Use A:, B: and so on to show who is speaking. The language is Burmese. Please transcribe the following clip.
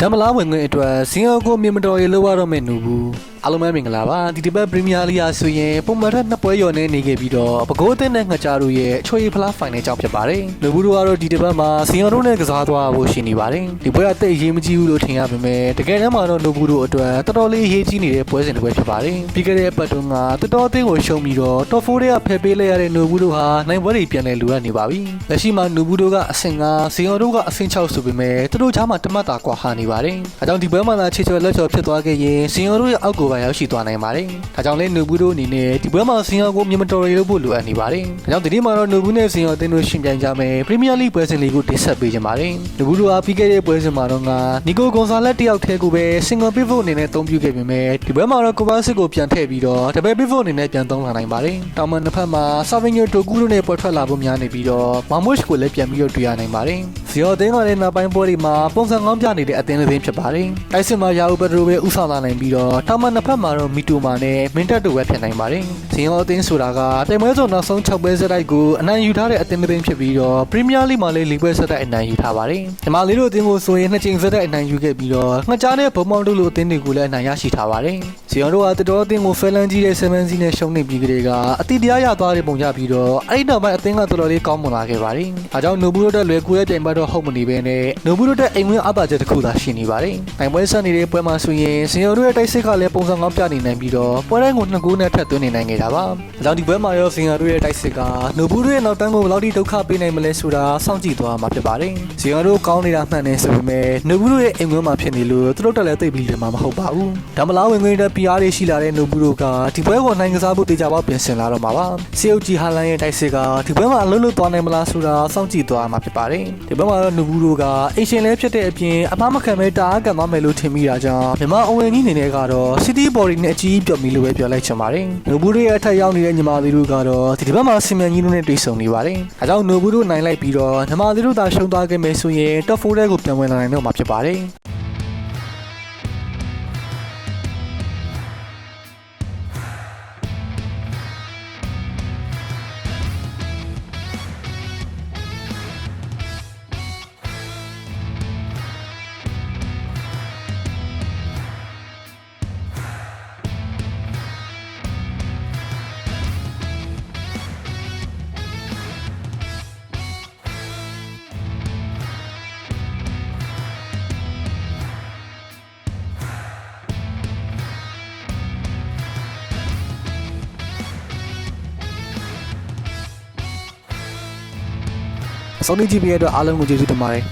A: ဓမ္မလားဝင်ခွင့်အတွက်စင်ကာပူမြေမတော်ရေလောက်ရတော့မယ်နူဘူး အားလုံးပဲမင်္ဂလာပါဒီတစ်ပတ်ပရီးမီးယားလိဂ်ဆိုရင်ပုံမှန်ထက်နှစ်ပွဲရော်နေနေခဲ့ပြီးတော့ပကိုးအသင်းနဲ့ငှက်ကြားတို့ရဲ့အချွေဖလားဖိုင်နယ်ကြောင့်ဖြစ်ပါတယ်လူဘူးတို့ကတော့ဒီတစ်ပတ်မှာစင်ကာပူနဲ့ကစားသွားဖို့ရှိနေပါတယ်ဒီပွဲကတိတ်အရေးမကြီးဘူးလို့ထင်ရပေမဲ့တကယ်တမ်းမှာတော့လူဘူးတို့အတွက်တော်တော်လေးအရေးကြီးနေတဲ့ပွဲစဉ်တစ်ပွဲဖြစ်ပါတယ်ပြီးခဲ့တဲ့ပတ်တုန်းကတော်တော်အသင်းကိုရှုံးပြီးတော့ top 4တွေကဖယ်ပေးလိုက်ရတဲ့လူဘူးတို့ဟာနိုင်ပွဲတွေပြန်လဲလူရနေပါပြီလက်ရှိမှာလူဘူးတို့ကအဆင့်9စင်ကာပူတို့ကအဆင့်6ဆိုပေမဲ့သူတို့ကြားမှာတမတ်တာကွာဟာနေပါတယ်အဲကြောင့်ဒီပွဲမှာသာချေချေလက်ချော်ဖြစ်သွားခဲ့ရင်စင်ကာပူတို့ရဲ့အောက်ကိုပါရောက်ရှိသွားနိုင်ပါတယ်ဒါကြောင့်လဲလူဘူးတို့အနေနဲ့ဒီပွဲမှာစင်ကာပူမြေမတော်ရီလို့ဖို့လိုအပ်နေပါတယ်ဒါကြောင့်ဒီနေ့မှာတော့လူဘူးနဲ့စင်ကာပူအသင်းတို့ရှင်ပြိုင်ကြမယ်ပရီးမီးယားလိပွဲစဉ်လေးကိုတင်ဆက်ပေးကြပါတယ်လူဘူးတို့ကပြီးခဲ့တဲ့ပွဲစဉ်မှာတော့ကနီကိုဂွန်ဆာလက်တယောက်တည်းကိုပဲစင်ကာပူပစ်ဖို့အနေနဲ့အသုံးပြုခဲ့ပေမဲ့ဒီပွဲမှာတော့ကိုဘာစစ်ကိုပြန်ထည့်ပြီးတော့ဒဘယ်ပစ်ဖို့အနေနဲ့ပြန်သုံးလာနိုင်ပါတယ်တောင်မန်တစ်ဖက်မှာဆာဗင်ယိုတိုကူတို့နဲ့ပွဲထွက်လာဖို့များနေပြီးတော့မာမွတ်ကိုလည်းပြန်ပြီးတော့တွေ့ရနိုင်ပါတယ် ဇီယောအသင်းကလည်းနောက်ပိုင်းပွဲတွေမှာပုံစံကောင်းပြနေတဲ့အသင်းတစ်သင်းဖြစ်ပါတယ်တိုက်စစ်မှာယာဦးပက်ဒရိုပဲဥဆောင်လာနိုင်ပြီးတော့တောင်မန်တစ်ဖက်မှာတော့မီတိုမာနဲ့မင်းတက်တို့ပဲဖြစ်နိုင်ပါတယ်ဇီယောအသင်းဆိုတာကတိုင်ပွဲစုံနောက်ဆုံး6ပွဲဆက်တိုက်ကိုအနိုင်ယူထားတဲ့အသင်းတစ်သင်းဖြစ်ပြီးတော့ပရီးမီးယားလိမှာလည်း၄ပွဲဆက်တိုက်အနိုင်ယူထားပါတယ်ဒီမှာလေးတို့အသင်းကိုဆိုရင်နှစ်ချိန်ဆက်တိုက်အနိုင်ယူခဲ့ပြီးတော့ငှက်ကြားနဲ့ဘုံမောင်တို့လိုအသင်းတွေကိုလည်းအနိုင်ရရှိထားပါတယ်ဇီယောတို့ကတတော်အသင်းကိုဖဲလန်ကြီးတဲ့7စီးနဲ့ရှုံးနေပြီးကလေးကအတိတရားရသွားတဲ့ပုံရပြီးတော့အဲ့ဒီနောက်ပိုင်းအသင်းကတော်တော်လေးကောင်းမွန်လာခဲ့ပါတယ်ဒါကြောင့်နိုဘူးတို့တက်လွယ်ကူတဲ့ပြိုင်ပွဲတော့ဟုတ်မနေဘဲနဲ့နိုဘူးတို့တက်အိမ်ဝင်အပါချက်တစ်ခုသာရှိနေပါတယ်နိုင်ပွဲဆက်နေတဲ့ပွဲမှာဆိုရင်ဇီယောတို့ရဲ့တိုက်စစ်ကလည်းပုံစံကောင်းပြနေနိုင်ပြီးတော့ပွဲတိုင်းကိုနှစ်ကူးနဲ့ထပ်သွင်းနေနိုင်ခဲ့တာပါဒါကြောင့်ဒီပွဲမှာရောဇီယောတို့ရဲ့တိုက်စစ်ကနိုဘူးတို့ရဲ့နောက်တန်းကိုဘယ်လောက်ထိဒုက္ခပေးနိုင်မလဲဆိုတာစောင့်ကြည့်သွားမှာဖြစ်ပါတယ်ဇီယောတို့ကောင်းနေတာမှန်နေဆိုပေမဲ့နိုဘူးတို့ရဲ့အိမ်ဝင်မှာဖြစ်နေလို့သူတို့တက်လည်းသိပ်ပြီးတယ်မှာမဟုတ်ပါဘူးဒါမလားဝင်ခွင့်တဲ့ PR တွေရှိလာတဲ့နိုဘူးတို့ကဒီပွဲကိုနိုင်ကစားဖို့တေချာပေါက်ပြင်ဆင်လာတော့မှာပါစီယုတ်ဂျီဟာလန်ရဲ့တိုက်စစ်ကဒီပွဲမှာအလုံးလုံးသွားနိုင်မလားဆိုတာစောင့်ကြည့်သွားမှာဖြစ်ပါတယ်ဒီပွဲမှာတော့နိုဘူးတို့ကအရှင်လဲဖြစ်တဲ့အပြင်အမှားမခံပဲတအားကန်သွားမယ်လို့ထင်မိတာကြောင့်မြန်မာအဝင်ကြီးအနေနဲ့ကတော့ City Body နဲ့အကြီးပြော့ပြီလို့ပဲပြောလိုက်ချင်ပါတယ်နိုဘူးတို့ရဲ့အထက်ရောက်နေတဲ့ညီမလေးတို့ကတော့ဒီဘက်မှာစင်မြန်ကြီးတို့နဲ့တွေ့ဆုံနေပါတယ်အဲကြောင့်နိုဘူးတို့နိုင်လိုက်ပြီးတော့ညီမလေးတို့သာရှုံးသွားခဲ့မယ်ဆိုရင် Top 4တဲ့ကိုပြန်ဝင်လာနိုင်တော့မှာဖြစ်ပါတယ် စောင့်နေကြည့်ပြီးရတဲ့အတွက်အားလုံးကိုကျေးဇူးတင်ပါတယ်